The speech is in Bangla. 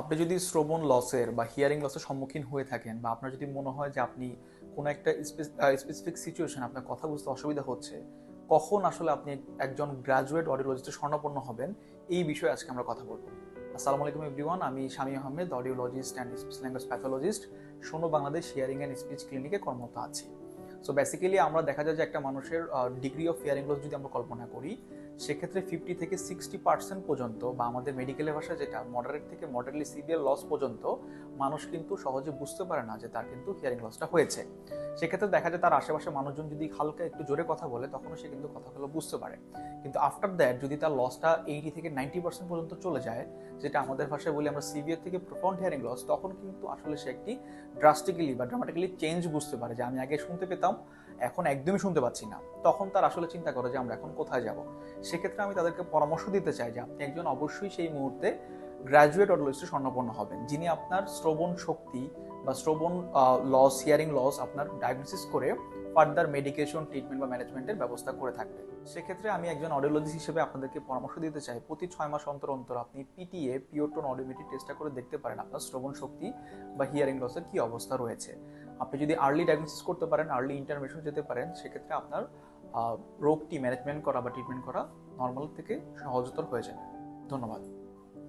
আপনি যদি শ্রবণ লসের বা হিয়ারিং লসের সম্মুখীন হয়ে থাকেন বা আপনার যদি মনে হয় যে আপনি কোনো একটা স্পেসিফিক সিচুয়েশন আপনার কথা বুঝতে অসুবিধা হচ্ছে, কখন আসলে আপনি একজন গ্রাজুয়েট অডিওলজিস্টের স্বর্ণপন্ন হবেন? এই বিষয়ে আজকে আমরা কথা বলব। আসসালামু আলাইকুম এভরিওয়ান আমি Shami Ahmed audiologist and speech language pathologist Shono Bangladesh hearing and speech ক্লিনিকে কর্মরত আছি। সো বেসিক্যালি আমরা দেখা যায় যে একটা মানুষের ডিগ্রি অফ হিয়ারিং লস যদি আমরা কল্পনা করি, সেক্ষেত্রে ফিফটি থেকে সিক্সটি পার্সেন্ট পর্যন্ত বা আমাদের মেডিকেলের ভাষায় যেটা মডারেট থেকে মডারেটলি সিভিয়ার লস পর্যন্ত মানুষ কিন্তু সহজে বুঝতে পারে না যে তার কিন্তু হিয়ারিং লসটা হয়েছে। সেক্ষেত্রে দেখা যায় তার আশেপাশে মানুষজন যদি হালকা একটু জোরে কথা বলে, তখনও সে কিন্তু কথাগুলো বুঝতে পারে। কিন্তু আফটার দ্যাট যদি তার লসটা এইটি থেকে নাইনটি পার্সেন্ট পর্যন্ত চলে যায়, যেটা আমাদের ভাষায় বলি আমরা সিভিয়ার থেকে প্রফন্ড হিয়ারিং লস তখন কিন্তু আসলে সে একটি ড্রাস্টিক্যালি বা ড্রামাটিক্যালি চেঞ্জ বুঝতে পারে। যে আমি আগে শুনতে পেতাম এখন একদমই শুনতে পাচ্ছি না। তখন তার আসলে চিন্তা করে যে আমরা এখন কোথায় যাব। সেক্ষেত্রে আমি তাদেরকে পরামর্শ দিতে চাই যে আপনি একজন অবশ্যই সেই মুহূর্তে গ্র্যাজুয়েট অডিওলজিস্টে স্বর্ণপন্ন হবেন, যিনি আপনার শ্রবণ শক্তি বা শ্রবণ লস হিয়ারিং লস আপনার ডায়াগনোসিস করে ফার্দার মেডিকেশন, ট্রিটমেন্ট বা ম্যানেজমেন্টের ব্যবস্থা করে থাকবে। সেক্ষেত্রে আমি একজন অডিওলজিস্ট হিসেবে আপনাদেরকে পরামর্শ দিতে চাই। প্রতি ছয় মাস অন্তর অন্তর আপনি পিটিএ পিওটোন অডিওমেট্রি টেস্টটা করে দেখতে পারেন আপনার শ্রবণ শক্তি বা হিয়ারিং লসের কি অবস্থা রয়েছে। আপনি যদি আর্লি ডায়াগনোসিস করতে পারেন, আর্লি ইন্টারভেনশন যেতে পারেন, সেক্ষেত্রে আপনার রোগটি ম্যানেজমেন্ট করা বা ট্রিটমেন্ট করা নর্মাল থেকে সহজতর হয়ে যাবে। ধন্যবাদ।